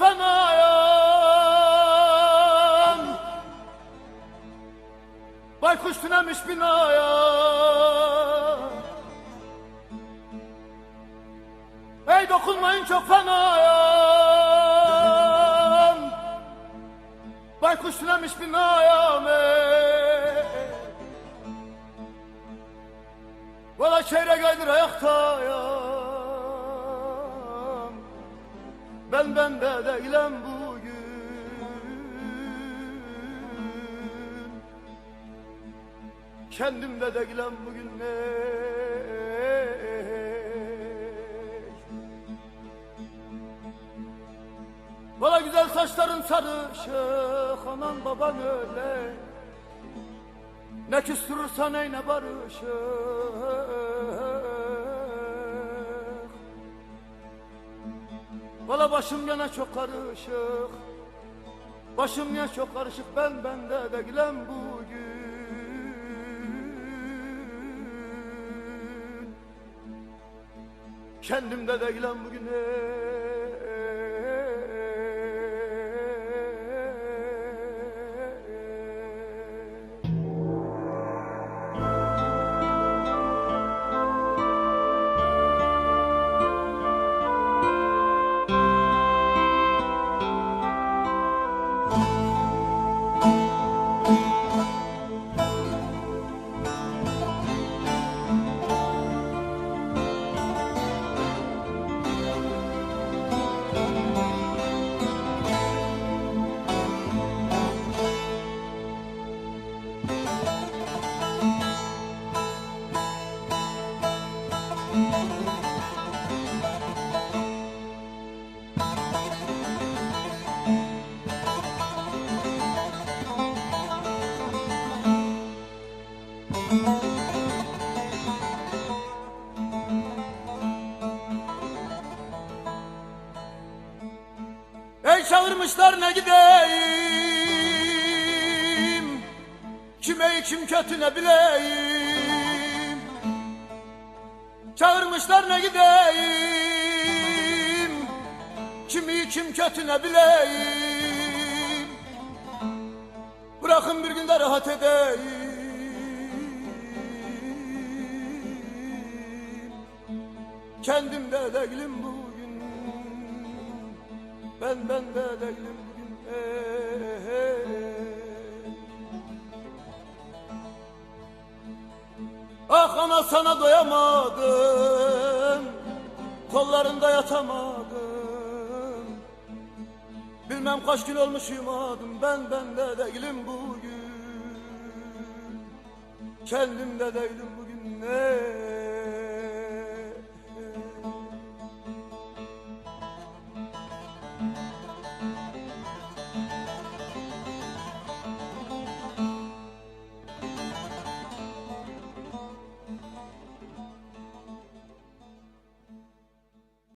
fenayım. Baykuş tünemiş binaya. Ey dokunmayın çok fenayım. Baykuş tünemiş binayım ey Valla çeyrek aydır ayaktayım Ben bende değilim bugün. Kendimde değilim bugün ey Valla güzel saçların sarışık Anan baban öyle. Ne küstürürsen ey ne barışık Valla başım gene çok karışık. Başım ya çok karışık. Ben bende değilim bugün. Kendimde değilim bugün. ey. Çağırmışlar ne gideyim? Kime iyi kim kötü ne bileyim? Çağırmışlar ne gideyim? Kim iyi kim kötü ne bileyim? Bırakın bir günde rahat edeyim. Kendimde değilim bugün Ben bende değilim bugün ey. Ah ana sana doyamadım Kollarında yatamadım. Bilmem kaç gün olmuş yumadım Ben bende değilim bugün. Kendimde değilim bugün